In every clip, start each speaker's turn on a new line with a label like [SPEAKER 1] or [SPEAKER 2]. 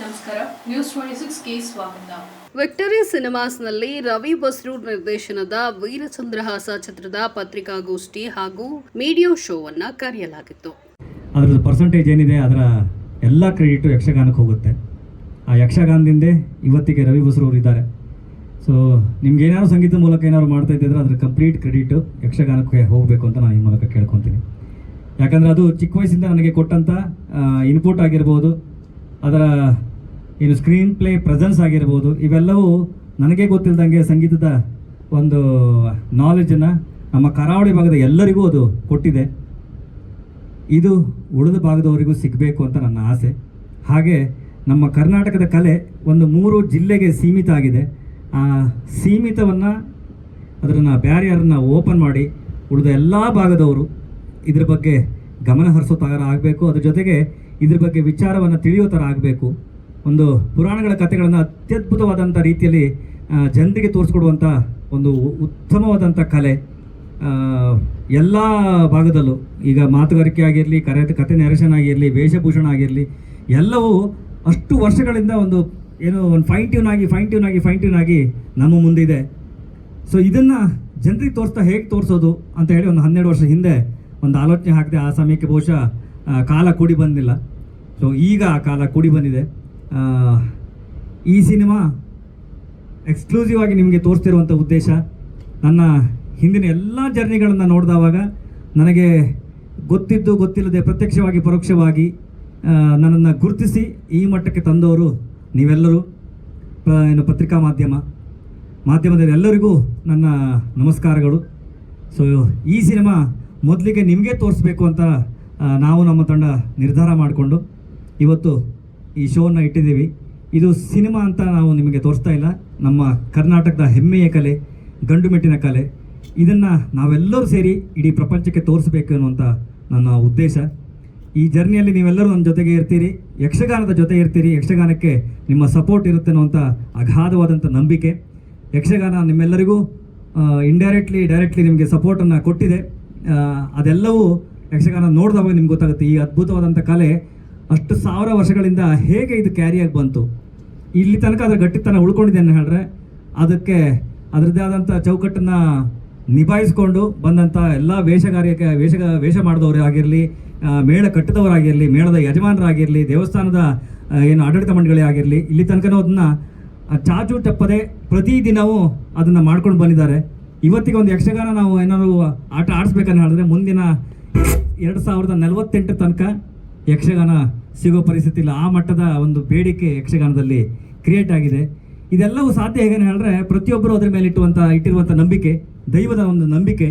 [SPEAKER 1] ನಮಸ್ಕಾರ. News twenty ಸಿಕ್ಸ್ಗೆ ಸ್ವಾಗತ.
[SPEAKER 2] Victoria ಸಿನಿಮಾಸ್ನಲ್ಲಿ ರವಿ ಬಸ್ರೂ ನಿರ್ದೇಶನದ ವೀರಚಂದ್ರಹಾಸ ಚಿತ್ರದ ಪತ್ರಿಕಾಗೋಷ್ಠಿ ಹಾಗೂ ಮೀಡಿಯೋ ಶೋವನ್ನು ಕರೆಯಲಾಗಿತ್ತು.
[SPEAKER 3] ಅದರ ಪರ್ಸೆಂಟೇಜ್ ಏನಿದೆ ಅದರ ಎಲ್ಲ ಕ್ರೆಡಿಟು ಯಕ್ಷಗಾನಕ್ಕೆ ಹೋಗುತ್ತೆ. ಆ ಯಕ್ಷಗಾನದಿಂದ ಇವತ್ತಿಗೆ ರವಿ ಬಸ್ರೂರು ಇದ್ದಾರೆ. ಸೊ ನಿಮ್ಗೆ ಏನಾದ್ರು ಸಂಗೀತ ಮೂಲಕ ಏನಾದ್ರು ಮಾಡ್ತಾ ಇದ್ದಿದ್ರೆ ಅದ್ರ ಕಂಪ್ಲೀಟ್ ಕ್ರೆಡಿಟು ಯಕ್ಷಗಾನಕ್ಕೆ ಹೋಗಬೇಕು ಅಂತ ನಾನು ಈ ಮೂಲಕ ಕೇಳ್ಕೊತೀನಿ. ಯಾಕಂದರೆ ಅದು ಚಿಕ್ಕ ವಯಸ್ಸಿಂದ ನನಗೆ ಕೊಟ್ಟಂಥ ಇನ್ಪುಟ್ ಆಗಿರ್ಬೋದು ಅದರ ಏನು ಸ್ಕ್ರೀನ್ ಪ್ಲೇ ಪ್ರೆಸೆನ್ಸ್ ಆಗಿರ್ಬೋದು, ಇವೆಲ್ಲವೂ ನನಗೆ ಗೊತ್ತಿಲ್ಲದಂಗೆ ಸಂಗೀತದ ಒಂದು ನಾಲೆಜನ್ನು ನಮ್ಮ ಕರಾವಳಿ ಭಾಗದ ಎಲ್ಲರಿಗೂ ಅದು ಕೊಟ್ಟಿದೆ. ಇದು ಉಳಿದ ಭಾಗದವರಿಗೂ ಸಿಗಬೇಕು ಅಂತ ನನ್ನ ಆಸೆ. ಹಾಗೆ ನಮ್ಮ ಕರ್ನಾಟಕದ ಕಲೆ ಒಂದು ಮೂರು ಜಿಲ್ಲೆಗೆ ಸೀಮಿತ ಆಗಿದೆ. ಆ ಸೀಮಿತವನ್ನು ಅದನ್ನು ಬ್ಯಾರಿಯರನ್ನು ಓಪನ್ ಮಾಡಿ ಉಳಿದ ಎಲ್ಲ ಭಾಗದವರು ಇದ್ರ ಬಗ್ಗೆ ಗಮನ ಹರಿಸೋ ಆಗಬೇಕು ಅದ್ರ ಜೊತೆಗೆ ಇದ್ರ ಬಗ್ಗೆ ವಿಚಾರವನ್ನು ತಿಳಿಯೋ ಥರ ಆಗಬೇಕು. ಒಂದು ಪುರಾಣಗಳ ಕಥೆಗಳನ್ನು ಅತ್ಯದ್ಭುತವಾದಂಥ ರೀತಿಯಲ್ಲಿ ಜನರಿಗೆ ತೋರಿಸ್ಕೊಡುವಂಥ ಒಂದು ಉತ್ತಮವಾದಂಥ ಕಲೆ. ಎಲ್ಲ ಭಾಗದಲ್ಲೂ ಈಗ ಮಾತುಗಾರಿಕೆ ಆಗಿರಲಿ, ಕರೆ, ಕತೆ ನೆರೆಷನ್ ಆಗಿರಲಿ, ವೇಷಭೂಷಣ ಆಗಿರಲಿ, ಎಲ್ಲವೂ ಅಷ್ಟು ವರ್ಷಗಳಿಂದ ಒಂದು ಏನು ಒಂದು ಫೈನ್ ಟ್ಯೂನ್ ಆಗಿ ಫೈನ್ ಟ್ಯೂನ್ ಆಗಿ ಫೈನ್ ಟ್ಯೂನ್ ಆಗಿ ನಮ್ಮ ಮುಂದಿದೆ. ಸೊ ಇದನ್ನು ಜನರಿಗೆ ತೋರಿಸ್ತಾ ಹೇಗೆ ತೋರಿಸೋದು ಅಂತ ಹೇಳಿ ಒಂದು ಹನ್ನೆರಡು ವರ್ಷ ಹಿಂದೆ ಒಂದು ಆಲೋಚನೆ ಹಾಕಿದೆ. ಆ ಸಮಯಕ್ಕೆ ಬಹುಶಃ ಕಾಲ ಕೂಡಿ ಬಂದಿಲ್ಲ. ಸೊ ಈಗ ಆ ಕಾಲ ಕೂಡಿ ಬಂದಿದೆ. ಈ ಸಿನಿಮಾ ಎಕ್ಸ್ಕ್ಲೂಸಿವ್ ಆಗಿ ನಿಮಗೆ ತೋರಿಸ್ತಿರುವಂಥ ಉದ್ದೇಶ, ನನ್ನ ಹಿಂದಿನ ಎಲ್ಲ ಜರ್ನಿಗಳನ್ನು ನೋಡಿದವಾಗ ನನಗೆ ಗೊತ್ತಿದ್ದು ಗೊತ್ತಿಲ್ಲದೆ ಪ್ರತ್ಯಕ್ಷವಾಗಿ ಪರೋಕ್ಷವಾಗಿ ನನ್ನನ್ನು ಗುರುತಿಸಿ ಈ ಮಟ್ಟಕ್ಕೆ ತಂದವರು ನೀವೆಲ್ಲರೂ. ಏನು ಪತ್ರಿಕಾ ಮಾಧ್ಯಮ ಮಾಧ್ಯಮದ ಎಲ್ಲರಿಗೂ ನನ್ನ ನಮಸ್ಕಾರಗಳು. ಸೊ ಈ ಸಿನಿಮಾ ಮೊದಲಿಗೆ ನಿಮಗೆ ತೋರಿಸ್ಬೇಕು ಅಂತ ನಾವು ನಮ್ಮ ತಂಡ ನಿರ್ಧಾರ ಮಾಡಿಕೊಂಡು ಇವತ್ತು ಈ ಶೋನ ಇಟ್ಟಿದ್ದೀವಿ. ಇದು ಸಿನಿಮಾ ಅಂತ ನಾವು ನಿಮಗೆ ತೋರಿಸ್ತಾ ಇಲ್ಲ. ನಮ್ಮ ಕರ್ನಾಟಕದ ಹೆಮ್ಮೆಯ ಕಲೆ, ಗಂಡು ಮೆಟ್ಟಿನ ಕಲೆ, ಇದನ್ನು ನಾವೆಲ್ಲರೂ ಸೇರಿ ಇಡೀ ಪ್ರಪಂಚಕ್ಕೆ ತೋರಿಸಬೇಕು ಅನ್ನುವಂಥ ನನ್ನ ಉದ್ದೇಶ. ಈ ಜರ್ನಿಯಲ್ಲಿ ನೀವೆಲ್ಲರೂ ನನ್ನ ಜೊತೆಗೆ ಇರ್ತೀರಿ, ಯಕ್ಷಗಾನದ ಜೊತೆ ಇರ್ತೀರಿ. ಯಕ್ಷಗಾನಕ್ಕೆ ನಿಮ್ಮ ಸಪೋರ್ಟ್ ಇರುತ್ತೆ ಅನ್ನುವಂಥ ಅಗಾಧವಾದಂಥ ನಂಬಿಕೆ. ಯಕ್ಷಗಾನ ನಿಮ್ಮೆಲ್ಲರಿಗೂ ಇಂಡೈರೆಕ್ಟ್ಲಿ ಡೈರೆಕ್ಟ್ಲಿ ನಿಮಗೆ ಸಪೋರ್ಟನ್ನು ಕೊಟ್ಟಿದೆ. ಅದೆಲ್ಲವೂ ಯಕ್ಷಗಾನ ನೋಡಿದವಾಗ ನಿಮ್ಗೆ ಗೊತ್ತಾಗುತ್ತೆ. ಈ ಅದ್ಭುತವಾದಂಥ ಕಲೆ ಅಷ್ಟು ಸಾವಿರ ವರ್ಷಗಳಿಂದ ಹೇಗೆ ಇದು ಕ್ಯಾರಿಯಾಗಿ ಬಂತು? ಇಲ್ಲಿ ತನಕ ಅದರ ಗಟ್ಟಿತನ ಉಳ್ಕೊಂಡಿದೆ ಅಂತ ಹೇಳಿದ್ರೆ, ಅದಕ್ಕೆ ಅದರದ್ದೇ ಆದಂಥ ಚೌಕಟ್ಟನ್ನು ನಿಭಾಯಿಸ್ಕೊಂಡು ಬಂದಂಥ ಎಲ್ಲ ವೇಷಗಾರಿಕೆ ವೇಷ ವೇಷ ಮಾಡಿದವರು ಆಗಿರಲಿ ಮೇಳ ಕಟ್ಟಿದವರಾಗಿರಲಿ, ಮೇಳದ ಯಜಮಾನರಾಗಿರಲಿ, ದೇವಸ್ಥಾನದ ಏನು ಆಡಳಿತ ಮಂಡಳಿ ಆಗಿರಲಿ, ಇಲ್ಲಿ ತನಕನೂ ಅದನ್ನು ಚಾಚು ತಪ್ಪದೆ ಪ್ರತಿದಿನವೂ ಅದನ್ನು ಮಾಡ್ಕೊಂಡು ಬಂದಿದ್ದಾರೆ. ಇವತ್ತಿಗೆ ಒಂದು ಯಕ್ಷಗಾನ ನಾವು ಏನಾದ್ರು ಆಟ ಆಡಿಸ್ಬೇಕಂತ ಹೇಳಿದ್ರೆ ಮುಂದಿನ ಎರಡು ಸಾವಿರದ ನಲವತ್ತೆಂಟು ತನಕ ಯಕ್ಷಗಾನ ಸಿಗೋ ಪರಿಸ್ಥಿತಿ ಇಲ್ಲ. ಆ ಮಟ್ಟದ ಒಂದು ಬೇಡಿಕೆ ಯಕ್ಷಗಾನದಲ್ಲಿ ಕ್ರಿಯೇಟ್ ಆಗಿದೆ. ಇದೆಲ್ಲವೂ ಸಾಧ್ಯ ಹೇಗೆ ಹೇಳಿದ್ರೆ, ಪ್ರತಿಯೊಬ್ಬರು ಅದರ ಮೇಲೆ ಇಟ್ಟುವಂಥ ಇಟ್ಟಿರುವಂಥ ನಂಬಿಕೆ, ದೈವದ ಒಂದು ನಂಬಿಕೆ.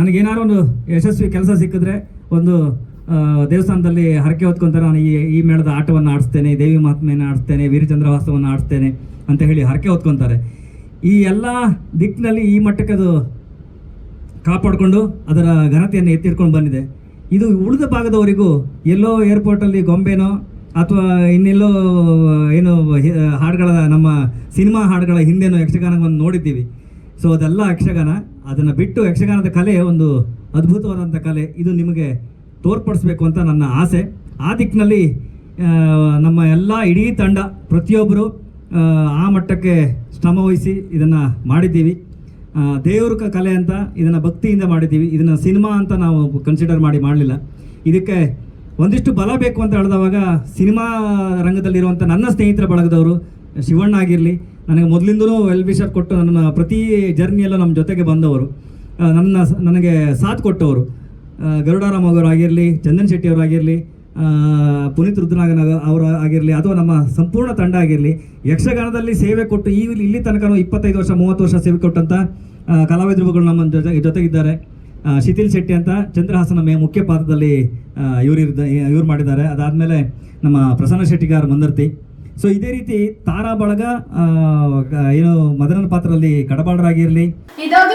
[SPEAKER 3] ನನಗೇನಾದ್ರು ಒಂದು ಯಶಸ್ವಿ ಕೆಲಸ ಸಿಕ್ಕಿದ್ರೆ ಒಂದು ದೇವಸ್ಥಾನದಲ್ಲಿ ಹರಕೆ ಹೊತ್ಕೊಂತಾರೆ, ನಾನು ಈ ಈ ಮೇಳದ ಆಟವನ್ನು ಆಡಿಸ್ತೇನೆ, ದೇವಿ ಮಹಾತ್ಮೆಯನ್ನು ಆಡಿಸ್ತೇನೆ ವೀರಚಂದ್ರವಾಸವನ್ನು ಆಡಿಸ್ತೇನೆ ಅಂತ ಹೇಳಿ ಹರಕೆ ಹೊತ್ಕೊತಾರೆ. ಈ ಎಲ್ಲ ದಿಕ್ಕಿನಲ್ಲಿ ಈ ಮಟ್ಟಕ್ಕೆ ಅದು ಕಾಪಾಡಿಕೊಂಡು ಅದರ ಘನತೆಯನ್ನು ಎತ್ತಿಟ್ಕೊಂಡು ಬಂದಿದೆ. ಇದು ಉಳಿದ ಭಾಗದವರಿಗೂ ಎಲ್ಲೋ ಏರ್ಪೋರ್ಟಲ್ಲಿ ಗೊಂಬೆನೋ ಅಥವಾ ಇನ್ನೆಲ್ಲೋ ಏನು ಹಾಡುಗಳ ನಮ್ಮ ಸಿನಿಮಾ ಹಾಡುಗಳ ಹಿಂದೆನೋ ಯಕ್ಷಗಾನವನ್ನು ನೋಡಿದ್ದೀವಿ. ಸೊ ಅದೆಲ್ಲ ಯಕ್ಷಗಾನ. ಅದನ್ನು ಬಿಟ್ಟು ಯಕ್ಷಗಾನದ ಕಲೆ ಒಂದು ಅದ್ಭುತವಾದಂಥ ಕಲೆ. ಇದು ನಿಮಗೆ ತೋರ್ಪಡಿಸ್ಬೇಕು ಅಂತ ನನ್ನ ಆಸೆ. ಆ ದಿಕ್ಕಿನಲ್ಲಿ ನಮ್ಮ ಎಲ್ಲ ಇಡೀ ತಂಡ ಪ್ರತಿಯೊಬ್ಬರು ಆ, ಮಟ್ಟಕ್ಕೆ ಶ್ರಮವಹಿಸಿ ಇದನ್ನು ಮಾಡಿದ್ದೀವಿ. ದೇವ್ರ ಕಲೆ ಅಂತ ಇದನ್ನು ಭಕ್ತಿಯಿಂದ ಮಾಡಿದ್ದೀವಿ. ಇದನ್ನು ಸಿನಿಮಾ ಅಂತ ನಾವು ಕನ್ಸಿಡರ್ ಮಾಡಿ ಮಾಡಲಿಲ್ಲ. ಇದಕ್ಕೆ ಒಂದಿಷ್ಟು ಬಲ ಬೇಕು ಅಂತ ಹೇಳಿದವಾಗ ಸಿನಿಮಾ ರಂಗದಲ್ಲಿರುವಂಥ ನನ್ನ ಸ್ನೇಹಿತರ ಬಳಗದವರು ಶಿವಣ್ಣ ಆಗಿರಲಿ, ನನಗೆ ಮೊದಲಿಂದಲೂ ವೆಲ್ ವಿಷರ್ ಕೊಟ್ಟು ನನ್ನ ಪ್ರತಿ ಜರ್ನಿಯಲ್ಲೂ ನಮ್ಮ ಜೊತೆಗೆ ಬಂದವರು. ನನ್ನ ನನಗೆ ಸಾಥ್ ಕೊಟ್ಟವರು. ಗರುಡಾರಾಮ್ ಅವರು ಆಗಿರಲಿ, ಚಂದನ್ ಶೆಟ್ಟಿ ಅವರಾಗಿರಲಿ ಪುನೀತ್ ರುದ್ರನಾಗನ ಅವರು ಆಗಿರಲಿ ಅಥವಾ ನಮ್ಮ ಸಂಪೂರ್ಣ ತಂಡ ಆಗಿರಲಿ, ಯಕ್ಷಗಾನದಲ್ಲಿ ಸೇವೆ ಕೊಟ್ಟು ಈ ಇಲ್ಲಿ ತನಕ ಇಪ್ಪತ್ತೈದು ವರ್ಷ, ಮೂವತ್ತು ವರ್ಷ ಸೇವೆ ಕೊಟ್ಟಂಥ ಕಲಾವಿದರುಗಳು ನಮ್ಮ ಜೊತೆ, ಜೊತೆಗಿದ್ದಾರೆ. ಶಿಥಿಲ್ ಶೆಟ್ಟಿ ಅಂತ ಚಂದ್ರಹಾಸನ ಮೇ ಮುಖ್ಯ ಪಾತ್ರದಲ್ಲಿ ಇವರು ಇವ್ರು ಮಾಡಿದ್ದಾರೆ. ಅದಾದಮೇಲೆ ನಮ್ಮ ಪ್ರಸನ್ನ ಶೆಟ್ಟಿಗಾರ ಮಂದರ್ತಿ. ಸೊ ಇದೇ ರೀತಿ ತಾರಾ ಬಳಗ ಏನು ಮದನನ ಪಾತ್ರದಲ್ಲಿ ಕಡಬಾಳರಾಗಿರಲಿ.